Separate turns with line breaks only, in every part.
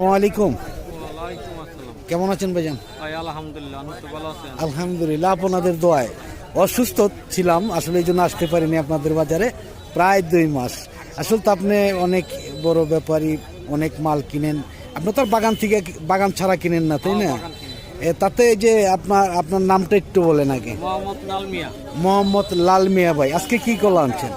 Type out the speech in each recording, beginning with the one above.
আলাইকুম কেমন আছেন ভাইজান?
আলহামদুলিল্লাহ
আপনাদের দোয়ায় অসুস্থ ছিলাম আসলে এই জন্য আসতে পারিনি আপনাদের বাজারে প্রায় দুই মাস। আসলে তো আপনি অনেক বড় ব্যাপারী অনেক মাল কিনেন। আপনি তো আর বাগান থেকে বাগান ছাড়া কিনেন না তাই না?
কিনি।
এ, তাতে যে আপনার আপনার নামটা একটু বলেন আগে।
মোহাম্মদ
লাল মিয়া ভাই আজকে কি কলা আনছেন?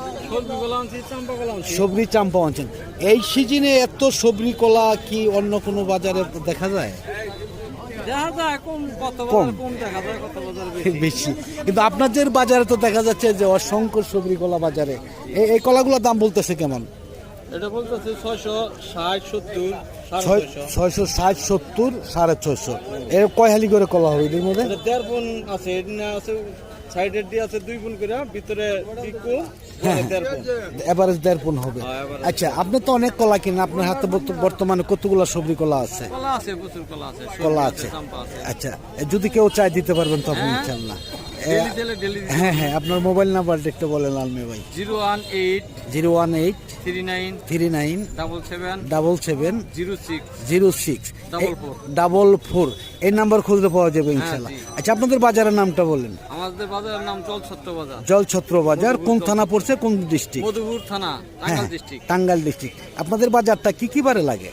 সবরি চাম্পা আনছেন এই সিজনে এত সবরি কলা কি অন্য কোনো বাজারে দেখা যায়?
কম বেশি।
কিন্তু আপনাদের বাজারে তো দেখা যাচ্ছে যে অসংখ্য সবরি কলা বাজারে। এই কলাগুলোর দাম বলতেছে কেমন?
এটা বলতেছে ছয়শো ষাট সত্তর ছয়শো।
ষাট সত্তর সাড়ে ছয়শো। এর কয় হালি করে কলা হবে এদের মধ্যে?
দেড় আছে আছে সাইডের দিয়ে আছে দুই পুন করে ভিতরে
হ্যাঁ। এভারেজ দেড় পণ হবে।
হ্যাঁ,
আচ্ছা আপনি তো অনেক কলা কিনেন আপনার হাতে বর্তমানে কতগুলো সবজি কলা আছে?
কলা আছে কলা আছে।
আচ্ছা যদি কেউ চাই দিতে পারবেন তো আপনি
হ্যাঁ।
ইনশাল্লাহ হ্যাঁ হ্যাঁ আপনার মোবাইল নাম্বারটা একটু বলেন আলমে ভাই।
Zero one eight
zero one eight
three nine
three nine
double seven
double seven
zero six
zero six
Double four.
Double four. এই নাম্বার খুঁজলে পাওয়া যাবে ইনশাল্লাহ আচ্ছা আপনাদের বাজারের নামটা বলেন।
আমাদের বাজারের নাম চল ছত্র বাজার।
জলছত্র বাজার কোন থানা পড়ছে কোন ডিস্ট্রিক্ট?
মধুপুর থানা টাঙ্গাল ডিস্ট্রিক্ট।
টাঙ্গাইল ডিস্ট্রিক্ট। আপনাদের বাজারটা কি কি বারে লাগে?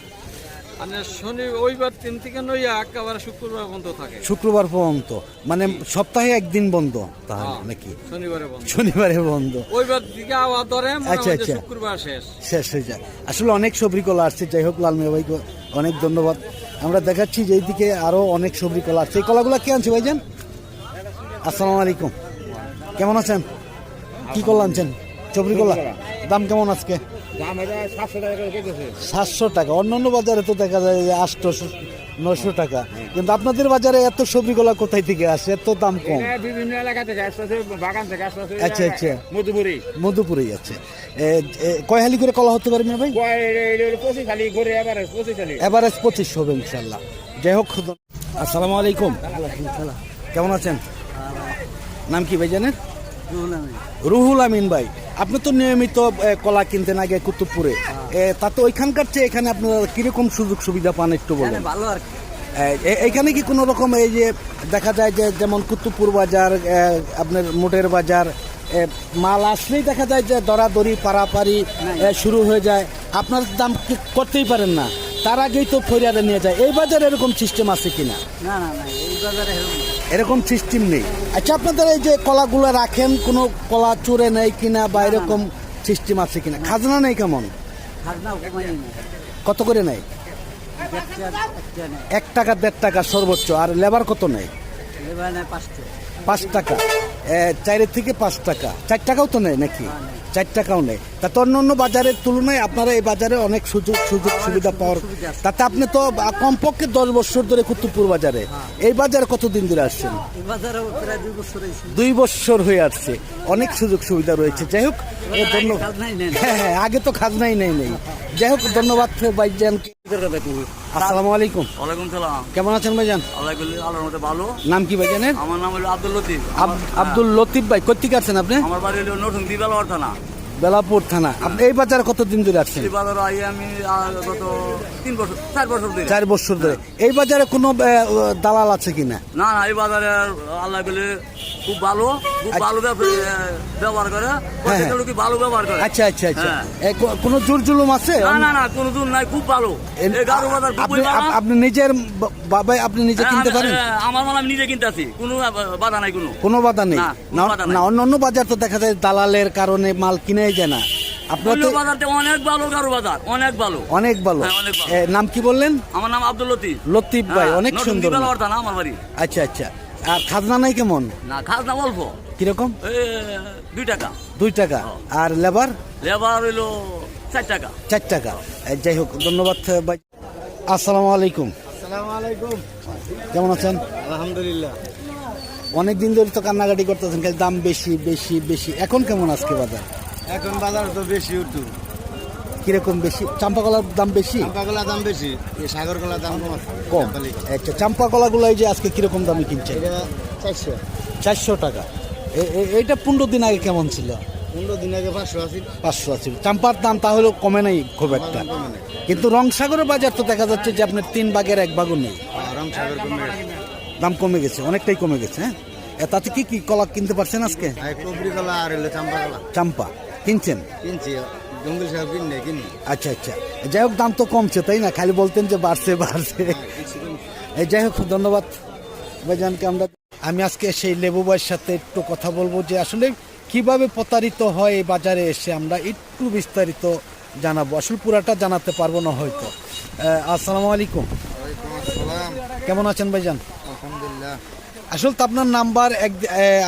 মানে শনি ওইবার তিন থেকে নইয়া একেবারে শুক্রবার বন্ধ থাকে।
শুক্রবার পর্যন্ত। মানে সপ্তাহে একদিন বন্ধ তাহলে
হ্যাঁ,
নাকি?
শনিবারে বন্ধ।
শনিবারে বন্ধ।
ওইবার দিকে আবার ধরে
আচ্ছা, আচ্ছা।
শুক্রবার শেষ।
শেষ হয়ে যায়। আসলে অনেক সবরি কলা আসছে যাই হোক লালমিয়া ভাইকে অনেক ধন্যবাদ। আমরা দেখাচ্ছি যে এইদিকে আরও অনেক সবরি কলা আসছে। এই কলাগুলো কে আনছে ভাইজান? আসসালামু আলাইকুম। কেমন আছেন? কি কলা আনছেন? সবরি দাম কেমন আজকে?
সাতশো টাকা
টাকা। অন্যান্য বাজারে তো দেখা যায় যে আটশোশো নশো টাকা। কিন্তু আপনাদের বাজারে এত সবজি কলা কোথায় থেকে আসে? এত দাম কম।
বিভিন্ন এলাকা থেকে বাগান থেকে
আচ্ছা, আচ্ছা।
মধুপুরি।
মধুপুরেই আছে। কয় হালি করে কলা হতে পারে না ভাই? এভারেজ পঁচিশ হবে ইনশাল্লাহ। যাই হোক আসসালামু আলাইকুম। কেমন আছেন? নাম কি ভাই জানেন রুহুল আমিন। ভাই আপনি তো নিয়মিত কলা কিনতেন আগে কুতুবপুরে। এ, তাতে ওইখানকার চেয়ে এখানে আপনারা কীরকম সুযোগ সুবিধা পান একটু বলেন।
ভালো আর কি।
এখানে কি কোনো রকম এই যে দেখা যায় যে যেমন কুতুবপুর বাজার আপনার মোটের বাজার মাল আসলেই দেখা যায় যে দরাদরি পারাপারি শুরু হয়ে যায়। আপনার দাম করতেই পারেন না। তার আগেই তো ফরিয়াদে নিয়ে যায়। এই বাজারে এরকম সিস্টেম আছে কিনা?
না না না এই বাজারে এরকম
সিস্টেম নেই। আচ্ছা আপনাদের এই যে কলাগুলো রাখেন কোনো কলা চুরে নেই কিনা বা এরকম সিস্টেম আছে কিনা? খাজনা নেই কেমন? কত করে নেয়?
নেই
এক টাকা দেড় টাকা সর্বোচ্চ আর লেবার কত নেয়?
লেবার নেয় পাঁচটা
পাঁচ টাকা। চারের থেকে পাঁচ টাকা। চার টাকাও তো নেই নাকি? চার টাকাও নেই তাতে অন্য অন্য বাজারের তুলনায় আপনারা এই বাজারে অনেক সুযোগ সুযোগ সুবিধা পাওয়ার তাতে আপনি তো কমপক্ষে দশ বছর ধরে কুতুবপুর বাজারে। এই বাজার কতদিন ধরে আসছেন?
দুই বছর
হয়ে আসছে। অনেক সুযোগ সুবিধা রয়েছে। যাই হোক ধন্যবাদ। হ্যাঁ হ্যাঁ আগে তো খাজনাই নেই নেই। যাই হোক ধন্যবাদ ভাইজান আসসালামু আলাইকুম।
ওয়ালাইকুম সালাম।
কেমন আছেন ভাইজান?
আল্লাহর মধ্যে ভালো।
নাম কি ভাইজানের?
আমার নাম হলো আব্দুল লতিফ।
আব- আব্দুল লতিফ ভাই কোথেকে আছেন আপনি?
আমার বাড়ি হলো নতুন দিবালওয়ার থানা।
বেলাপুর থানা। আপনি এই বাজারে কতদিন ধরে আসছেন
এই বাজারে আই আমি গত তিন বছর চার বছর ধরে।
চার বছর ধরে। এই বাজারে কোনো আহ, দালাল আছে কিনা?
না না এই বাজারে আল্লাহ করলে খুব ভালো খুব ভালো ব্যব- আহ, ব্যবহার করে। প্রত্যেকটা লোকই ভালো ব্যবহার করে।
আচ্ছা আচ্ছা আচ্ছা।
হ্যাঁ।
এ, কো- কোনো জোর জুলুম আছে?
না না না কোনো দূর নাই খুব ভালো। এই গারো বাজার
আপনি
ভালো।
আপ- আপনি নিজের বা- বাবা আপনি নিজে
হ্যাঁ,
কিনতে
আমি-
পারেন?
হ্যাঁ, আমার মাল আমি নিজে কিনতে আছি কোনো আহ, বাধা নাই কোনো।
কোনো বাধা নেই?
না, কোনো
না
বাধা নাই।
না, অন্য অন্য বাজার তো দেখা যায় দালালের কারণে মাল যায় না। আপনার তো
বাজারতে অনেক ভালো গারো বাজার অনেক ভালো।
অনেক ভালো।
অনেক ভালো।
এ, নাম কি বললেন?
আমার নাম আব্দুল লতিফ।
লতিফ ভাই অনেক সুন্দর। নাম।
দিবালওয়ার থানা আমার বাড়ি।
আচ্ছা আচ্ছা। আর খাজনা নাই কেমন?
না খাজনা অল্প।
কীরকম?
দুই টাকা।
দুই টাকা। আর লেবার?
লেবার হইল চার টাকা।
চার টাকা। যাই হোক ধন্যবাদ ভাই। আসসালামু আলাইকুম।
আসসালামু আলাইকুম।
কেমন আছেন?
আলহামদুলিল্লাহ।
অনেক দিন ধরে তো কান্নাকাটি করতেছেন খালি দাম বেশি বেশি বেশি। এখন কেমন আজকে বাজার?
এখন বাজার তো বেশি উঠু
কীরকম বেশি? চাম্পা কলার দাম বেশি?
চাম্পা দাম বেশি এই সাগর কলার দাম কম
আচ্ছা চাম্পা কলাগুলো এই যে আজকে কীরকম দামে কিনছে
এটা চারশো।
চারশো টাকা। এইটা পনেরো দিন আগে কেমন ছিল?
পনেরো দিন আগে পাঁচশো আশি
পাঁচশো আছে চাম্পার দাম তাহলে কমে নাই খুব একটা। কিন্তু রংসাগরের বাজার তো দেখা যাচ্ছে যে আপনার তিন ভাগের এক ভাগও নেই।
আরাম সাগর কমে
দাম কমে গেছে অনেকটাই কমে গেছে হ্যাঁ? তাতে কি কি কলা কিনতে পারছেন আজকে?
কলা আর চাম্পা কলা
চাম্পা। কিনছেন?
কিনছি জঙ্গল সাহেব কিনে কিনি।
আচ্ছা আচ্ছা। যাই হোক দাম তো কমছে তাই না? খালি বলতেন যে বাড়ছে বাড়ছে। এই যাই হোক ধন্যবাদ। ভাইজানকে আমরা আমি আজকে সেই লেবু ভাইয়ের সাথে একটু কথা বলব যে আসলে কীভাবে প্রতারিত হয় এই বাজারে এসে আমরা একটু বিস্তারিত জানাব। আসলে পুরাটা জানাতে পারব না হয়তো। আসসালামু আলাইকুম। কেমন আছেন ভাইজান?
আলহামদুলিল্লাহ।
আসলে তো আপনার নাম্বার এক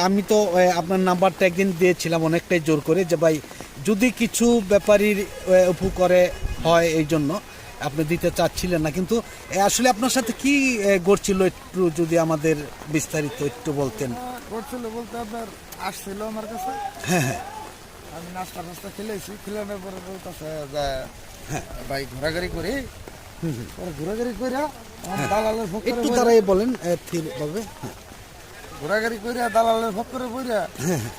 আমি তো আপনার নাম্বারটা একদিন দিয়েছিলাম অনেকটাই জোর করে যে ভাই যদি কিছু ব্যাপারীর উপকারে হয় এই জন্য আপনি দিতে চাচ্ছিলেন না। কিন্তু আসলে আপনার সাথে কি ঘটছিল একটু যদি আমাদের বিস্তারিত একটু বলতেন?
করছিল বলতে আপনার আসছিল আমার কাছে।
হ্যাঁ হ্যাঁ।
আমি নাস্তা নাস্তা খেলেছি। খেলানোর পরে বলতেছে যে ভাই ঘোরাঘুরি করি। ঘোরাঘুরি করে দালালের
একটু দাঁড়াই বলেন স্থিরভাবে হ্যাঁ।
ঘোরাঘুরি করে দালালের ফকরে পড়িয়া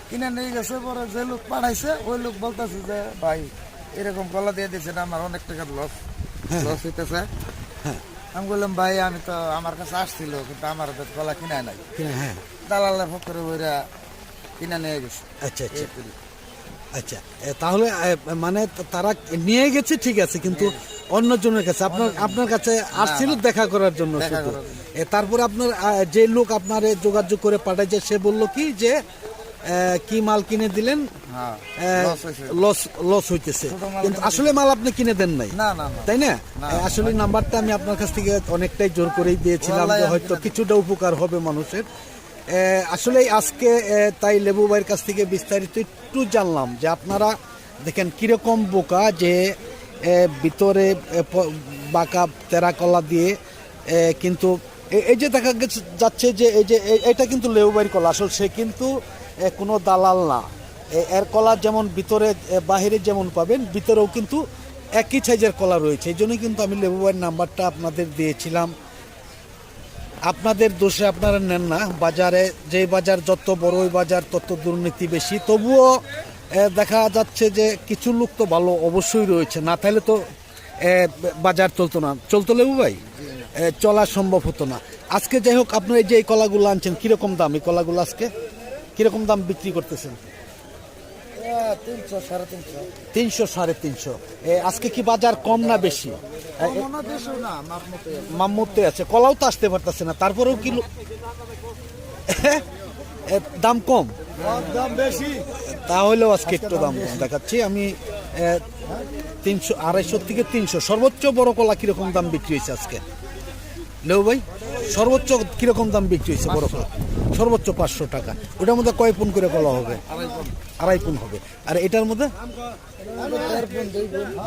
কিনে নিয়ে গেছে পরে যে লোক পাঠাইছে ওই লোক বলতেছে যে ভাই এরকম কলা দিয়ে দিয়েছে না আমার অনেক টাকার লস লস হইতেছে। আমি বললাম ভাই আমি তো আমার কাছে আসছিল কিন্তু আমার তো কলা কিনায় নাই।
হ্যাঁ,
দালালের ফকরে পড়িয়া কিনে নিয়ে গেছে।
আচ্ছা আচ্ছা। আচ্ছা তাহলে মানে তারা নিয়ে গেছে ঠিক আছে কিন্তু অন্য জনের কাছে আপনার আপনার কাছে আসছিল দেখা করার জন্য শুধু। তারপরে আপনার যে লোক আপনার যোগাযোগ করে পাঠাইছে সে বলল কি যে কি মাল কিনে দিলেন?
হ্যাঁ লস
লস লস হইতেছে। কিন্তু আসলে মাল আপনি কিনে দেন নাই। তাই না? আসলে নাম্বারটা আমি আপনার কাছ থেকে অনেকটাই জোর করেই দিয়েছিলাম যে হয়তো কিছুটা উপকার হবে মানুষের। আসলে আজকে তাই লেবু ভাইয়ের কাছ থেকে বিস্তারিত একটু জানলাম যে আপনারা দেখেন কীরকম বোকা যে ভিতরে বাঁকা তেরা কলা দিয়ে কিন্তু এই যে দেখা গেছে, যাচ্ছে যে এই যে এটা কিন্তু ভাইয়ের কলা। আসলে সে কিন্তু কোনো দালাল না। এর কলা যেমন ভিতরে বাহিরে যেমন পাবেন, ভিতরেও কিন্তু একই সাইজের কলা রয়েছে। এই জন্যই কিন্তু আমি লেবু ভাইয়ের নাম্বারটা আপনাদের দিয়েছিলাম। আপনাদের দোষে আপনারা নেন না। বাজারে যে বাজার যত বড় ওই বাজার, তত দুর্নীতি বেশি। তবুও দেখা যাচ্ছে যে কিছু লোক তো ভালো অবশ্যই রয়েছে। না তাহলে তো বাজার চলতো না। চলতো লেবু ভাই? চলা সম্ভব হতো না। আজকে যাই হোক আপনার এই যে এই কলাগুলো আনছেন কীরকম দাম এই কলাগুলো আজকে? কীরকম দাম বিক্রি করতেছেন?
তিনশো সাড়ে তিনশো।
আজকে কি বাজার কম না বেশি? মাম্মতে আছে। কলাও তো আসতে পারতেছে না তারপরেও কি দাম কম?
দাম বেশি।
তাহলেও আজকে একটু দাম কম। দেখাচ্ছি আমি তিনশো আড়াইশো থেকে তিনশো। সর্বোচ্চ বড় কলা কীরকম দাম বিক্রি হয়েছে আজকে? লেউ ভাই সর্বোচ্চ কীরকম দাম বিক্রি হয়েছে বড় কলা? সর্বোচ্চ পাঁচশো টাকা। ওটার মধ্যে কয় পুন করে কলা হবে? আড়াই পুন হবে। আর এটার মধ্যে?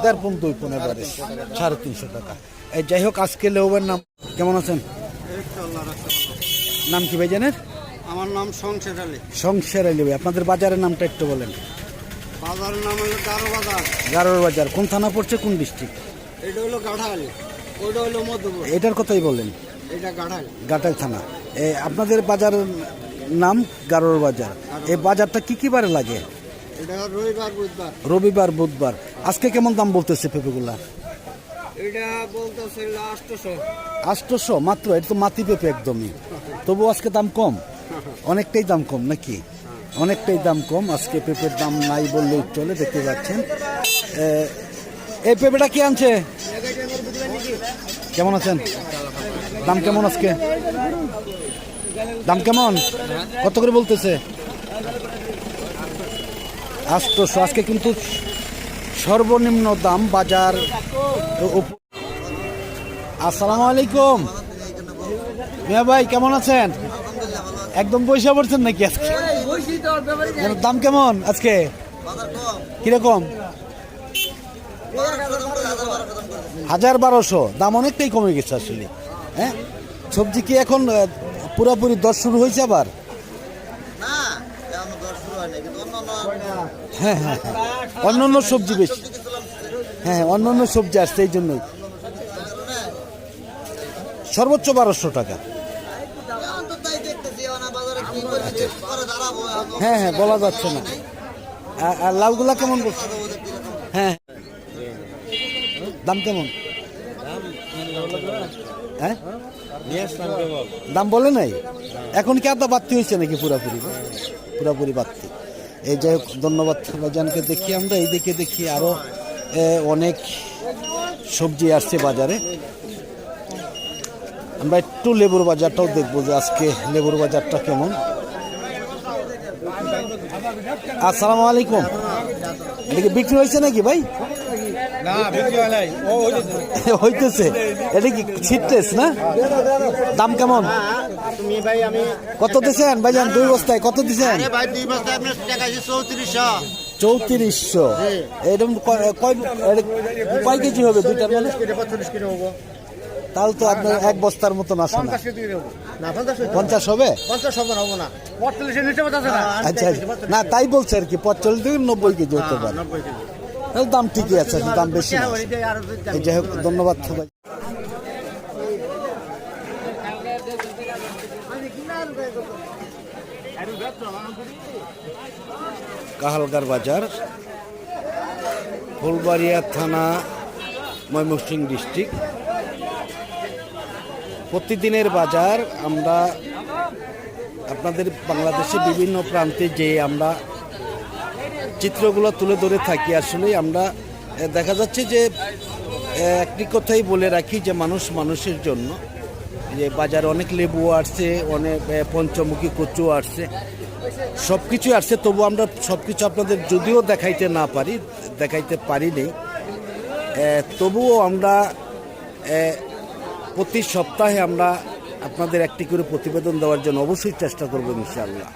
দেড় পুন দুই পুন এবারে সাড়ে তিনশো টাকা। এই যাই হোক আজকে লেউবের নাম কেমন আছেন? নাম কি ভাই জানেন?
আমার নাম সংসের আলী।
সংসার আলী ভাই আপনাদের বাজারের নামটা একটু বলেন।
বাজারের নাম হলো গারো বাজার।
গারোর বাজার কোন থানা পড়ছে কোন ডিস্ট্রিক্ট
এটা হলো গাঠাল ওইটা হলো মধ্যপুর
এটার কথাই বলেন।
এটা গাঠাল
গাটাল থানা। এ, আপনাদের বাজার নাম গারোর বাজার। এই বাজারটা কি কি বারে লাগে?
এটা রবিবার বুধবার।
রবিবার বুধবার। আজকে কেমন দাম বলতেছে পেঁপেগুলা?
এটা বলতেছে আটশোশো
মাত্র? এটা তো মাতি পেঁপে একদমই। তবু আজকে দাম কম? অনেকটাই দাম কম নাকি? অনেকটাই দাম কম, আজকে পেঁপের দাম নাই বললেই চলে, দেখতে পাচ্ছেন এই পেঁপেটা কি আনছে? কেমন আছেন? দাম কেমন আজকে? দাম কেমন? কত করে বলতেছে? আটশোশো আজকে কিন্তু সর্বনিম্ন দাম বাজার আসসালামু আলাইকুম। মিয়া ভাই, কেমন আছেন? একদম পয়সা পড়ছেন নাকি আজকে? দাম কেমন আজকে? কীরকম? হাজার বারোশো। দাম অনেকটাই কমে গেছে আসলে। হ্যাঁ? সবজি কি এখন পুরোপুরি দশ শুরু হয়েছে আবার? হ্যাঁ হ্যাঁ হ্যাঁ। অন্য অন্য সবজি বেশি। হ্যাঁ হ্যাঁ অন্য অন্য সবজি আসছে, এই জন্যই। সর্বোচ্চ বারোশো টাকা। হ্যাঁ হ্যাঁ বলা যাচ্ছে না। আর- লাউগুলা কেমন বলছে? হ্যাঁ দাম কেমন? হ্যাঁ? দাম বলে নাই? এখন কি আদা বাড়তি হয়েছে নাকি পুরাপুরি? পুরাপুরি বাড়তি এই যাই হোক, ধন্যবাদ ভাইজানকে দেখি আমরা। এই দিকে দেখি আরও অনেক সবজি আসছে বাজারে। আমরা একটু লেবুর বাজারটাও দেখব যে আজকে লেবুর বাজারটা কেমন। আসসালামু আলাইকুম। এটা কি বিক্রি হয়েছে নাকি ভাই? হইতেছে। এটা কি ছিটতেস না? দাম কেমন?
তুমি ভাই আমি
কত দিছেন ভাইজান দুই বস্তায় কত দিছেন?
আরে ভাই দুই বস্তা আপনার টাকা আছে চৌত্রিশশো।
চৌত্রিশশো এরকম কয়- কয় কয় কেজি হবে দুইটা মানে
কেটে পঁয়ত্রিশ কিলো হব
তাহলে তো আপনার এক বস্তার মতন আসে না।
পঞ্চাশ হব না পঞ্চাশ
হবে।
না আছে না?
আচ্ছা আচ্ছা। না তাই বলছে আর কি পঁয়তাল্লিশ থেকে নব্বই কেজি হতে পারে। তাহলে দাম ঠিকই আছে দাম বেশি যাই হোক ধন্যবাদ ভাই কাহালগার বাজার ফুলবাড়িয়া থানা ময়মনসিংহ ডিস্ট্রিক্ট। প্রতিদিনের বাজার আমরা আপনাদের বাংলাদেশে বিভিন্ন প্রান্তে যে আমরা চিত্রগুলো তুলে ধরে থাকি, আসলে আমরা দেখা যাচ্ছে যে একটি কথাই বলে রাখি যে মানুষ মানুষের জন্য। যে বাজারে অনেক লেবু আসছে, অনেক পঞ্চমুখী কচু আসছে সব কিছু আসছে, তবু আমরা সব কিছু আপনাদের যদিও দেখাইতে না পারি, দেখাইতে পারিনি। তবুও আমরা প্রতি সপ্তাহে আমরা আপনাদের একটি করে প্রতিবেদন দেওয়ার জন্য অবশ্যই চেষ্টা করব ইনশাআল্লাহ।